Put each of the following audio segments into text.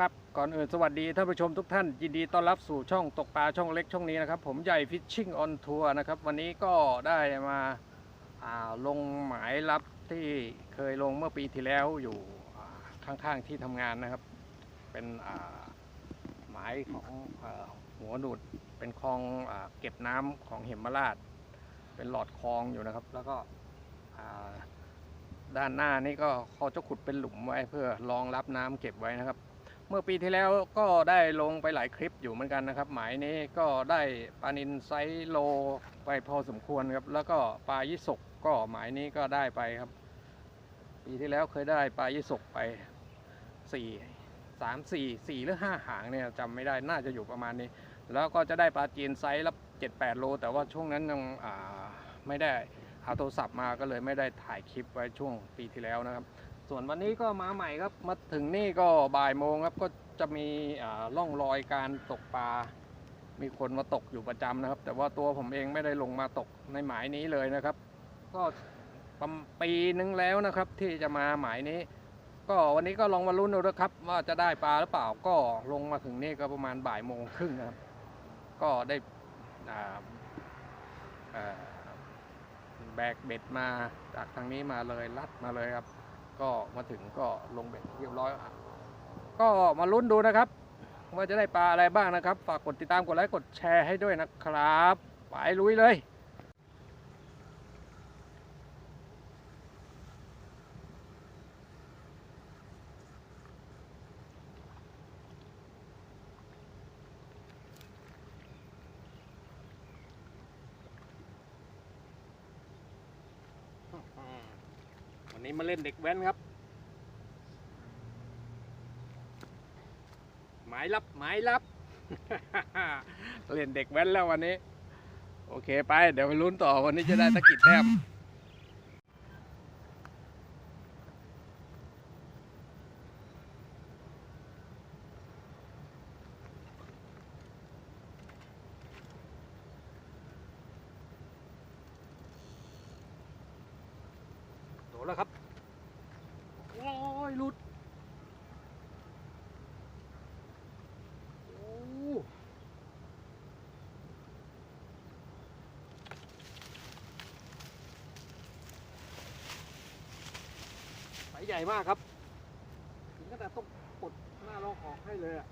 ครับก่อนอื่นสวัสดีท่านผู้ชมทุกท่าน ยินดีต้อนรับสู่ช่องตกปลาช่องเล็กช่องนี้นะครับ ผมใหญ่ฟิชชิ่งออนทัวร์นะครับ วันนี้ก็ได้มาาลงหมายรับที่เคยลงเมื่อปีที่แล้วอยู่ข้างๆที่ทำงานนะครับ เป็นหมายของอหัวหนุดเป็นคลองอเก็บน้ำของเหมราช เป็นหลอดคลองอยู่นะครับ แล้วก็ด้านหน้านี่ก็เขาจะขุดเป็นหลุมไว้เพื่อรองรับน้ำเก็บไว้นะครับ เมื่อปีที่แล้วก็ได้ลงไปหลายคลิปอยู่เหมือนกันนะครับ หมายนี้ก็ได้ปลานินไซส์โลไปพอสมควรครับ แล้วก็ปลายิสกก็หมายนี้ก็ได้ไปครับ ปีที่แล้วเคยได้ปลายิสกไปสี่สามสี่สี่หรือห้าหางเนี่ยจำไม่ได้น่าจะอยู่ประมาณนี้ แล้วก็จะได้ปลาจีนไซส์ละเจ็ดแปดโล แต่ว่าช่วงนั้นยังไม่ได้หาโทรศัพท์มาก็เลยไม่ได้ถ่ายคลิปไว้ช่วงปีที่แล้วนะครับ ส่วนวันนี้ก็มาใหม่ครับมาถึงนี่ก็บ่ายโมงครับก็จะมีอ่าร่องรอยการตกปลา มีคนมาตกอยู่ประจำนะครับ แต่ว่าตัวผมเองไม่ได้ลงมาตกในหมายนี้เลยนะครับ ก็ป,ปีนึงแล้วนะครับ ที่จะมาหมายนี้ ก็วันนี้ก็ลองมาลุ้นดูนะครับ ว่าจะได้ปลาหรือเปล่าก็ลงมาถึงนี่ก็ประมาณบ่ายโมงครึ่งนะครับ ก็ได้แบกเบ็ดมาจากทางนี้มาเลยลัดมาเลยครับ ก็มาถึงก็ลงเบ็ดเรียบร้อยก็มาลุ้นดูนะครับ ว่าจะได้ปลาอะไรบ้างนะครับ ฝากกดติดตามกดไลค์กดแชร์ให้ด้วยนะครับ ไปลุยเลย นี้มาเล่นเด็กแว้นครับ หมายลับหมายลับ เล่นเด็กแว้นแล้ววันนี้ โอเคไป เดี๋ยวไปลุ้นต่อวันนี้จะได้ตะกิดแต้ม โดนแล้วครับ โอ้ยหลุด โอ้สาย ใหญ่มากครับ ถึงขนาดต้องปลดหน้าลอกออกให้เลยอะ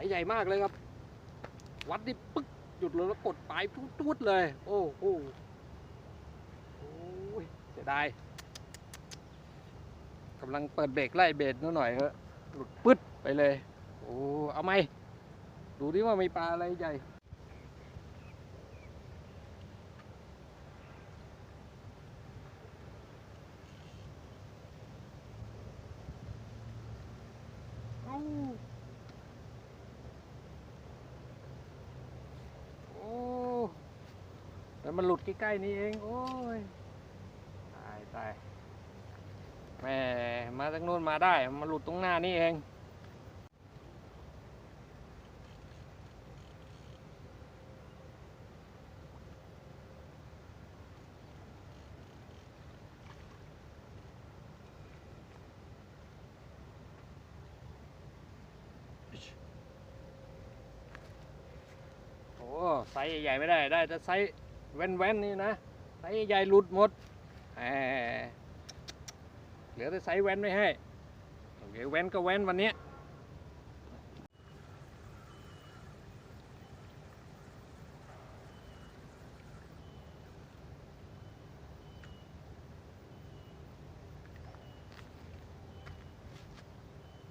ายใหญ่มากเลยครับ วัดนี่ปึ๊ก หยุดเลยแล้วกดปลายตุ๊ดๆเลย โอ้โห สียดายกำลังเปิดเบรกไล่เบรกนิดหน่อยเถอะหลุดปึ๊ดไปเลย โอ้เอาไหมดูดิว่ามีปลาอะไรใหญ่เอ้โอ้แต่มันหลุดใกล้ๆนี่เอง โอ้ย แม่มาจากนู้นมาได้ มาหลุดตรงหน้านี่เองโอ้ไซส์ใหญ่ไม่ได้ได้แต่ไซส์แว่นๆนี่นะไซส์ใหญ่หลุดหมด เหลือแต่ไซส์แว่นไม่ให้โอเคแว่นก็แว่นวันนี้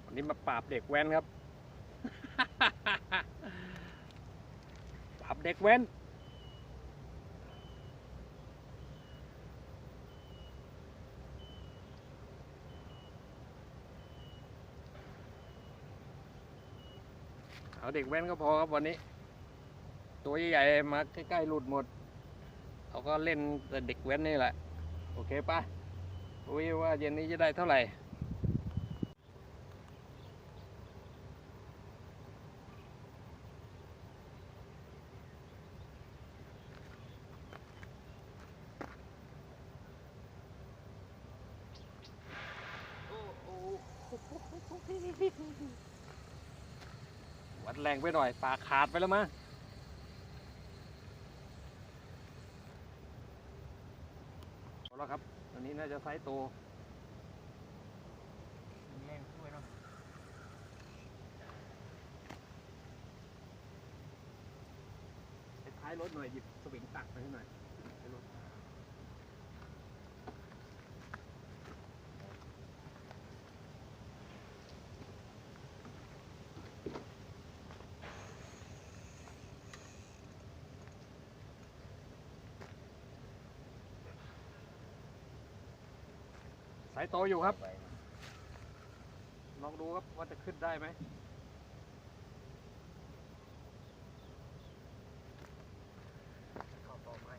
วันนี้มาปราบเด็กแว้นครับ ปราบเด็กแว้น เอาเด็กแว้นก็พอครับวันนี้ ตัวใหญ่ๆมาใกล้ๆหลุดหมดเขาก็เล่นแต่เด็กแว้นนี่แหละ โอเคปะวิว่าเย็นนี้จะได้เท่าไหร่ ปัดแรงไปหน่อยปากขาดไปแล้วมั้งเอาแล้วครับอันนี้น่าจะไซส์โตมีแรงช่วยเนาะไปท้ายรถหน่อยหยิบสวิงตักไปให้หน่อย สายโตอยู่ครับ ลองดูครับว่าจะขึ้นได้ไหม เข้าต่อไม้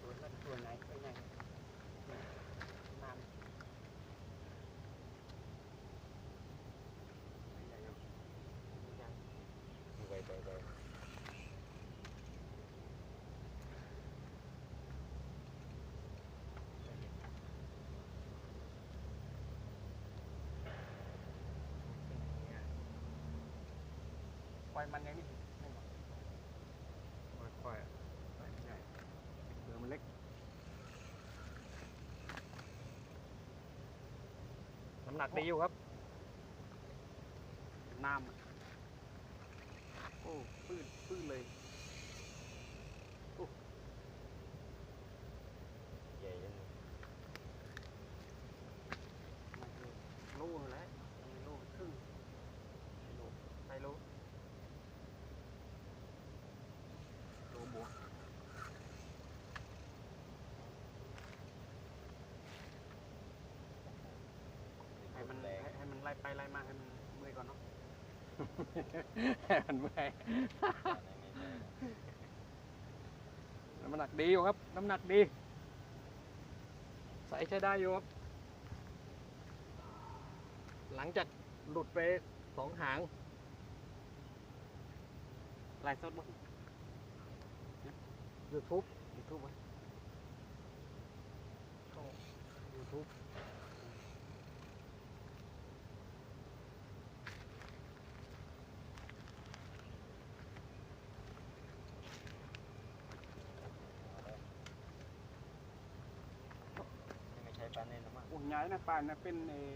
ตัวนั้นตัวไหนก็ยังน้ำไม่ใหญ่เนาะไม่ใหญ่ ไปไปไป ปล่ อยมันยังนี้ไม่หรอกค่อยๆไม่ใหญ่ๆเรือมันเล็ก น้ำหนักดีอยู่ครับ น้ำอะโอ้ปื้นปื้นเลย ใหญ่ยัง โลนึงแล้วโลครึ่งโลไปโลโลบวกให้มัน แร ให้ ง ให้มัน ไล่ไปไล่มาให้มันเมื่อยก่อนเนาะ มันเมื่อยน้ำหนักดีอยู่ครับ น้ำหนักดี ใส่ใช้ได้อยู่ครับ หลังจากหลุดไปสองหางไล่สดบ่ YouTube ยูทูบวะ YouTube ไม่ ปลาเน่นหรอกมั้งโอ้ยใหญ่นะปลานะเป็นเออ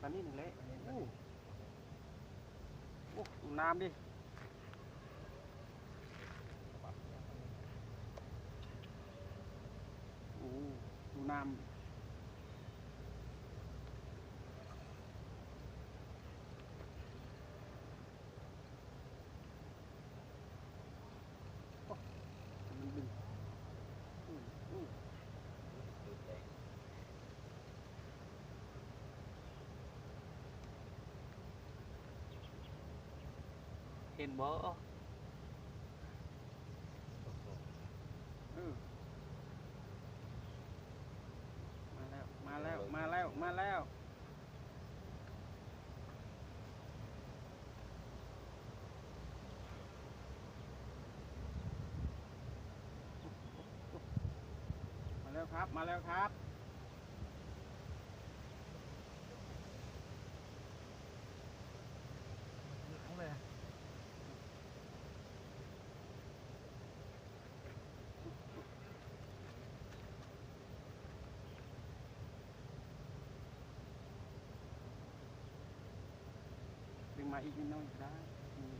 ปลานี่หนึ่งเละโอ้โอ้ดูน้ำดิโอ้ดูน้ำโอ้มันดึงอู้อู้ ดูแดง เห็นบ่เออมาแล้ว มาแล้ว มาแล้ว มาแล้วมาแล้วครับ มาแล้วครับ หลังเลย ดึง มาอีกนิดหน่อยก็ได้อืม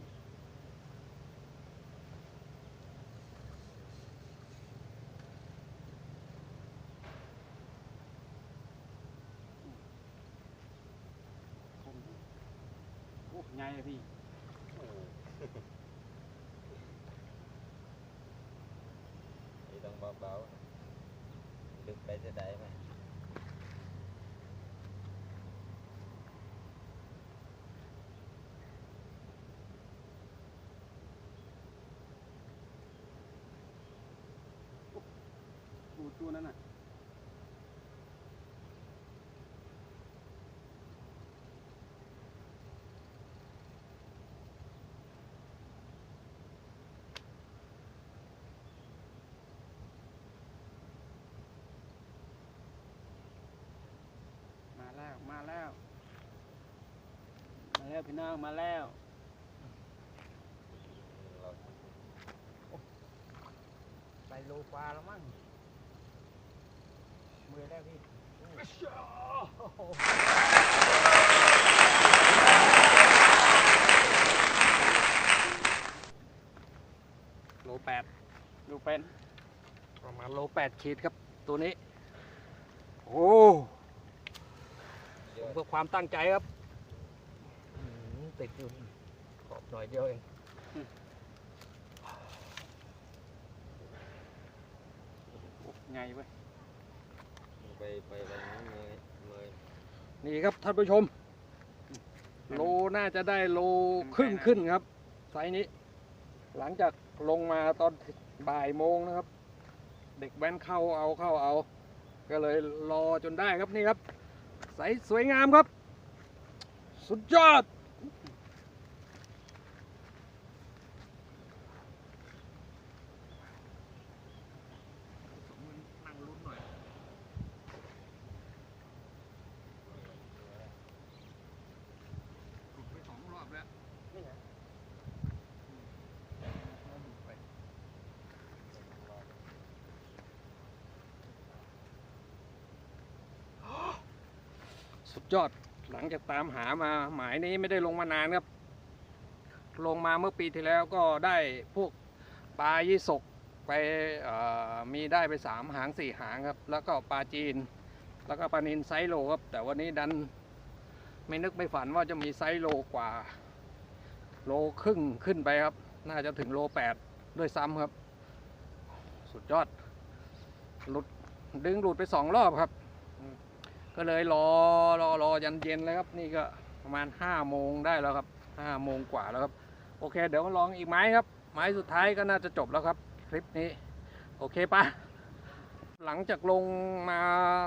คมดีโอ้ใหญ่เลยพี่โอ้โหนี่ต้องเบาๆดึกไปจะได้ไหม ดูตัวนั้นน่ะ แล้วพี่น้องมาแล้วเราไปโลกว่าแล้วมั้งมือแล้วพี่โอ้โหโลแปดดูเป็นประมาณโลแปดขีดครับตัวนี้ โอ้เยอะเพื่อความตั้งใจครับอื้อหือ ติดอยู่ขอบหน่อยเดียวเองไงเว้ยไปไปไปน้ำเมยเมยนี่ครับท่านผู้ชม โลน่าจะได้โลครึ่งขึ้นครับไซส์นี้ หลังจากลงมาตอนบ่ายโมงนะครับ เด็กแว้นเข้าเอาเข้าเอา ก็เลยรอจนได้ครับนี่ครับไซส์สวยงามครับ สุดยอด นั่งลุ้นหน่อยถูกไปสองรอบแล้ว นี่ไง แล้วดูไป สุดยอดหลังจากตามหามาหมายนี้ไม่ได้ลงมานานครับ ลงมาเมื่อปีที่แล้วก็ได้พวกปลายี่สกไปมีได้ไปสามหางสี่หางครับ แล้วก็ปลาจีน แล้วก็ปลานินไซโลครับ แต่วันนี้ดันไม่นึกไม่ฝันว่าจะมีไซโลกว่า โลครึ่งขึ้นไปครับ น่าจะถึงโลแปดด้วยซ้ำครับ สุดยอดหลุดดึงหลุดไปสองรอบครับ ก็เลยรอรอรอยันเย็นเลยครับนี่ก็ประมาณห้าโมงได้แล้วครับห้าโมงกว่าแล้วครับ โอเค เดี๋ยวมาลองอีกไม้ครับ ไม้สุดท้ายก็น่าจะจบแล้วครับ คลิปนี้ โอเคปะหลังจากลงมา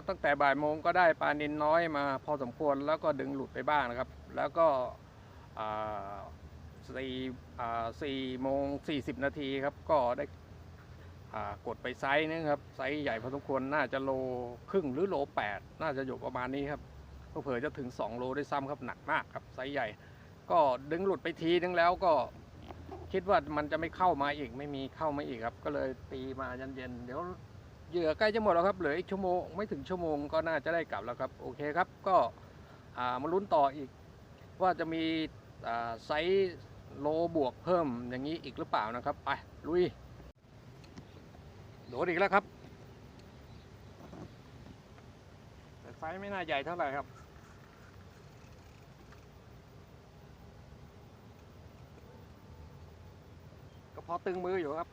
ตั้งแต่บ่ายโมงก็ได้ปลานินน้อยมาพอสมควรแล้วก็ดึงหลุดไปบ้างนะครับ แล้วก็สี่สี่โมงสี่สิบนาทีครับ ก็ได้ กดไปไซส์นึงครับไซส์ใหญ่พอสมควรน่าจะโลครึ่งหรือโลแปดน่าจะอยู่ประมาณนี้ครับเผื่อจะถึง 2 โลได้ซ้ำครับหนักมากครับไซส์ใหญ่ ก็ดึงหลุดไปทีนึงแล้วก็คิดว่ามันจะไม่เข้ามาอีกไม่มีเข้ามาอีกครับ ก็เลยตีมายันเย็นๆเดี๋ยวเหยื่อใกล้จะหมดแล้วครับเหลืออีกชั่วโมงไม่ถึงชั่วโมงก็น่าจะได้กลับแล้วครับโอเคครับก็มาลุ้นต่ออีก ว่าจะมีไซส์โลบวกเพิ่มอย่างนี้อีกหรือเปล่านะครับไปลุย โดดอีกแล้วครับแต่ไซส์ไม่น่าใหญ่เท่าไหร่ครับ ก็พอตึงมืออยู่ครับ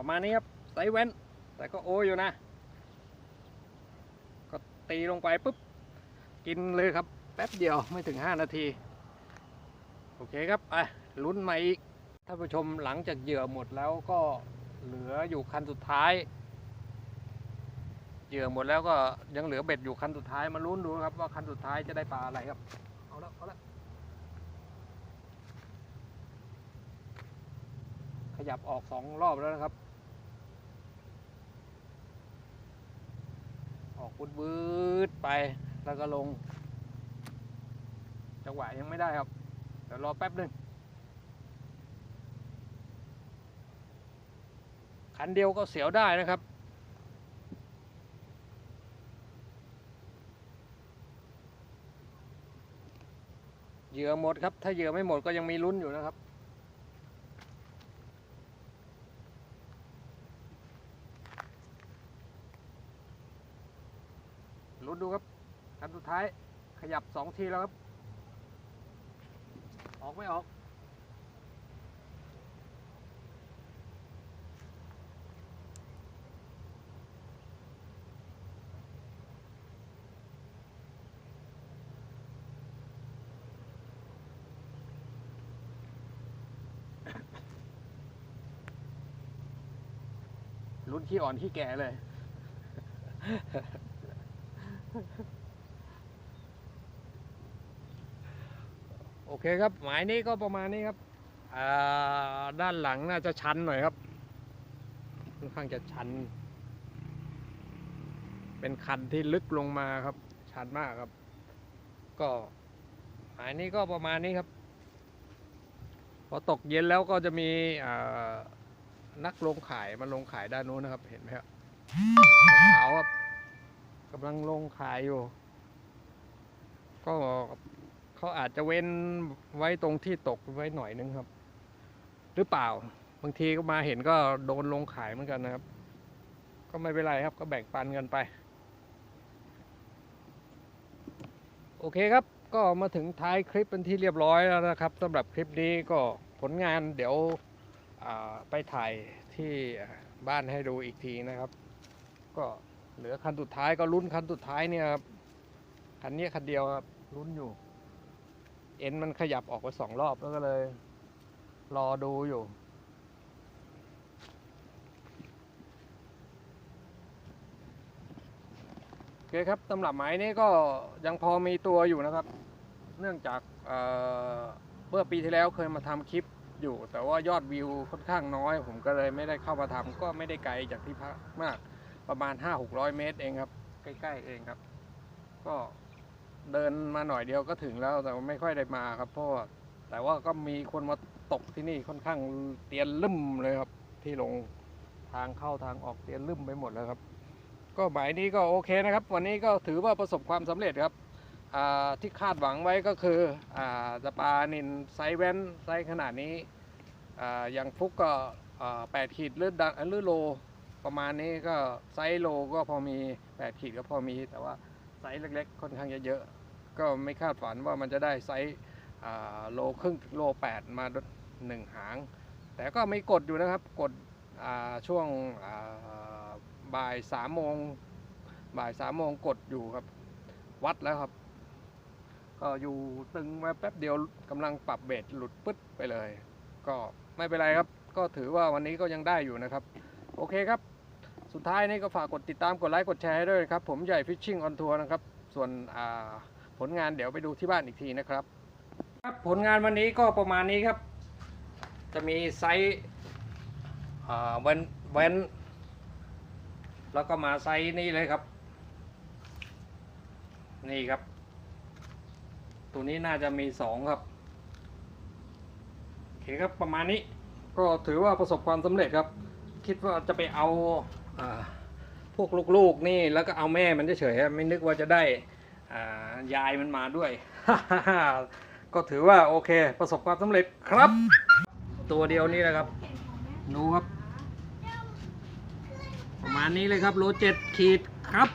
ประมาณนี้ครับไซส์แว้น แต่ก็โออยู่นะ ก็ตีลงไปปุ๊บ กินเลยครับ แป๊บเดียวไม่ถึง 5 นาที โอเคครับไปลุ้นมาอีกท่านผู้ชมหลังจากเหยื่อหมดแล้วก็เหลืออยู่คันสุดท้าย เหยื่อหมดแล้วก็ยังเหลือเบ็ดอยู่คันสุดท้ายมาลุ้นดูครับว่าคันสุดท้ายจะได้ปลาอะไรครับ เอาละเอาละขยับออกสองรอบแล้วนะครับ ออกวืดไปแล้วก็ลงจจังหวะยังไม่ได้ครับเดี๋ยวรอแป๊บหนึ่งคันเดียวก็เสียวได้นะครับ เหยื่อหมดครับ ถ้าเหยื่อไม่หมดก็ยังมีลุ้นอยู่นะครับ ดูครับคันสุดท้ายขยับสองทีแล้วครับ ออกไม่ออก ลุ้นขี้อ่อนขี้แก่เลย โอเคครับ หมายนี้ก็ประมาณนี้ครับด้านหลังน่าจะชันหน่อยครับค่อนข้างจะชัน เป็นคันที่ลึกลงมาครับ ชันมากครับ ก็หมายนี้ก็ประมาณนี้ครับ พอตกเย็นแล้วก็จะมีนักลงขายมาลงขายด้านนู้นนะครับ เห็นไหมครับขาวครับ กำลังลงขายอยู่ ก็เขาอาจจะเว้นไว้ตรงที่ตกไว้หน่อยนึงครับ หรือเปล่า บางทีก็มาเห็นก็โดนลงขายเหมือนกันนะครับ ก็ไม่เป็นไรครับ ก็แบ่งปันกันไป โอเคครับ ก็มาถึงท้ายคลิปเป็นที่เรียบร้อยแล้วนะครับสำหรับคลิปนี้ก็ผลงานเดี๋ยวไปถ่ายที่บ้านให้ดูอีกทีนะครับ ก็ เหลือคันสุดท้ายก็ลุ้นคันสุดท้ายเนี่ยครับคันนี้คันเดียวครับลุ้นอยู่ เอ็นมันขยับออกไปสองรอบแล้วก็เลย รอดูอยู่ โอเคครับสำหรับหมายนี้ก็ยังพอมีตัวอยู่นะครับ เนื่องจากเอ่อเมื่อปีที่แล้วเคยมาทำคลิปอยู่ แต่ว่ายอดวิวค่อนข้างน้อย ผมก็เลยไม่ได้เข้ามาทำก็ไม่ได้ไกลจากที่พักมาก ประมาณ 5-600 เมตรเองครับ ใกล้ ๆ เองครับ ก็เดินมาหน่อยเดียวก็ถึงแล้วแต่ไม่ค่อยได้มาครับเพราะแต่ว่าก็มีคนมาตกที่นี่ค่อนข้างเตียนลึ่มเลยครับ ที่ลงทางเข้าทางออกเตียนลึ่มไปหมดแล้วครับ ก็หมายนี้ก็โอเคนะครับ วันนี้ก็ถือว่าประสบความสำเร็จครับที่คาดหวังไว้ก็คืออจะปลานินไซส์แว้นไซขนาดนี้ออย่างฟุกก็แปดขีดหรือดันหรือโล ประมาณนี้ก็ไซส์โลก็พอมีแปดขีดก็พอมี แต่ว่าไซส์เล็กๆ ค่อนข้างจะเยอะ ก็ไม่คาดฝันว่ามันจะได้ไซส์โลครึ่งโลแปดมาหนึ่งหาง แต่ก็ไม่กดอยู่นะครับ กดช่วงบ่ายสามโมงบ่ายสามโมงกดอยู่ครับ วัดแล้วครับ ก็อยู่ตึงมาแป๊บเดียวกำลังปรับเบสหลุดปึ๊ดไปเลย ก็ไม่เป็นไรครับ ก็ถือว่าวันนี้ก็ยังได้อยู่นะครับ โอเคครับ สุดท้ายนี้ก็ฝากกดติดตามกดไลค์กดแชร์ให้ด้วยครับ ผมใหญ่ฟิชชิ่งออนทัวร์นะครับ ส่วนผลงานเดี๋ยวไปดูที่บ้านอีกทีนะครับ ครับผลงานวันนี้ก็ประมาณนี้ครับ จะมีไซส์เว้นเว้นแล้วก็มาไซส์นี่เลยครับ นี่ครับ ตัวนี้น่าจะมีสองครับโอเคครับประมาณนี้ก็ถือว่าประสบความสำเร็จครับ คิดว่าจะไปเอา พวกลูกๆนี่แล้วก็เอาแม่มันเฉยๆไม่นึกว่าจะได้ยายมันมาด้วย ก็ถือว่าโอเค ประสบความสำเร็จครับ ตัวเดียวนี่แหละครับดูครับ ประมาณนี้เลยครับโลเจ็ดขีดครับ